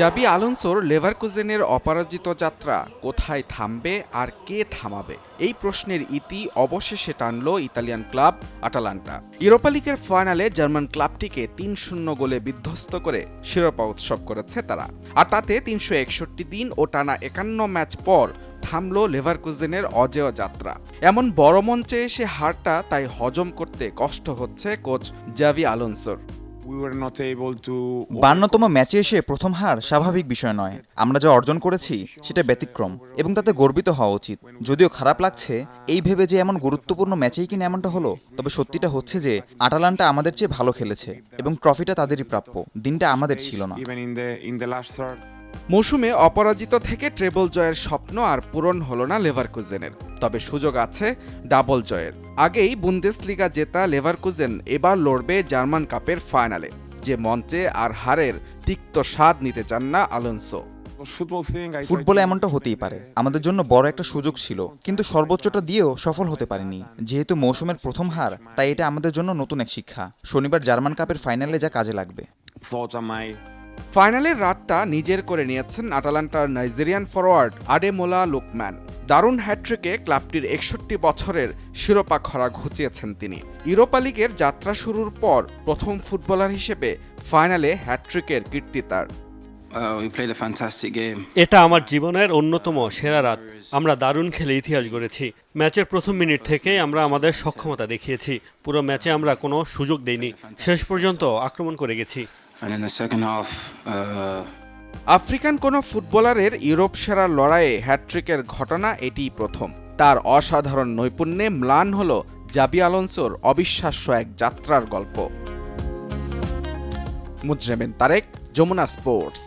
জাবি আলোনসোর লেভারকুজেনের অপরাজিত যাত্রা কোথায় থামবে আর কে থামাবে? এই প্রশ্নের ইতি অবশেষে টানল ইতালিয়ান ক্লাব আটালান্টা। ইউরোপা লিগের ফাইনালে জার্মান ক্লাবটিকে তিন শূন্য গোলে বিধ্বস্ত করে শিরোপা উৎসব করেছে তারা। আর তাতে তিনশো একষট্টি দিন ও টানা একান্ন ম্যাচ পর থামল লেভারকুজেনের অজেয় যাত্রা। এমন বড় মঞ্চে এসে হারটা তাই হজম করতে কষ্ট হচ্ছে কোচ জাভি আলোনসোর। বান্নতম ম্যাচে এসে প্রথম হার স্বাভাবিক বিষয় নয়। আমরা যা অর্জন করেছি সেটা ব্যতিক্রম এবং তাতে গর্বিত হওয়া উচিত। যদিও খারাপ লাগছে এই ভেবে যে এমন গুরুত্বপূর্ণ ম্যাচেই কিনা এমনটা হলো তবে সত্যিটা হচ্ছে যে আটালান্টা আমাদের চেয়ে ভালো খেলেছে এবং ট্রফিটা তাদেরই প্রাপ্য। দিনটা আমাদের ছিল না। মৌসুমে অপরাজিত থেকে ট্রেবল জয়ের স্বপ্ন আর পূরণ হলো না লেভারকুজেনের। তবে সুযোগ আছে ডাবল জয়ের। আগেই বুন্দেসলিগা জেতা লেভারকুজেন এবার লড়বে জার্মান কাপের ফাইনালে যে মঞ্চে আর হারের তিক্ত স্বাদ নিতে চান না আলোনসো। ফুটবলে এমনটা হতেই পারে। আমাদের জন্য বড় একটা সুযোগ ছিল কিন্তু সর্বোচ্চটা দিয়েও সফল হতে পারিনি। যেহেতু মৌসুমের প্রথম হার তাই এটা আমাদের জন্য নতুন এক শিক্ষা। শনিবার জার্মান কাপের ফাইনালে যা কাজে লাগবে। ফাইনালের রাতটা নিজের করে নিয়েছেন আটালান্টার নাইজেরিয়ান ফরওয়ার্ড আডেমোলা লোকম্যান। দারুণ হ্যাট্রিকে ক্লাবটির একষট্টি বছরের শিরোপা খরা ঘুচিয়েছেন তিনি। ইউরোপা লিগের যাত্রা শুরুর পর প্রথম ফুটবলার হিসেবে ফাইনালে হ্যাট্রিকের কীর্তি তার। Uh, we played a fantastic game. এটা আমার জীবনের অন্যতম সেরা রাত। আমরা দারুণ খেলে ইতিহাস গড়েছি। ম্যাচের প্রথম মিনিট থেকেই আমরা আমাদের সক্ষমতা দেখিয়েছি। পুরো ম্যাচে আমরা কোনো সুযোগ দেইনি। শেষ পর্যন্ত আক্রমণ করে গেছি। Uh, আফ্রিকান কোনো ফুটবলারের ইউরোপ সেরা লড়াইয়ে হ্যাট্রিকের ঘটনা এটিই প্রথম। তার অসাধারণ নৈপুণ্যে ম্লান হল জাবি আলোনসোর অবিশ্বাস্য এক যাত্রার গল্প। মুজরেমেন তারেক যমুনা স্পোর্টস।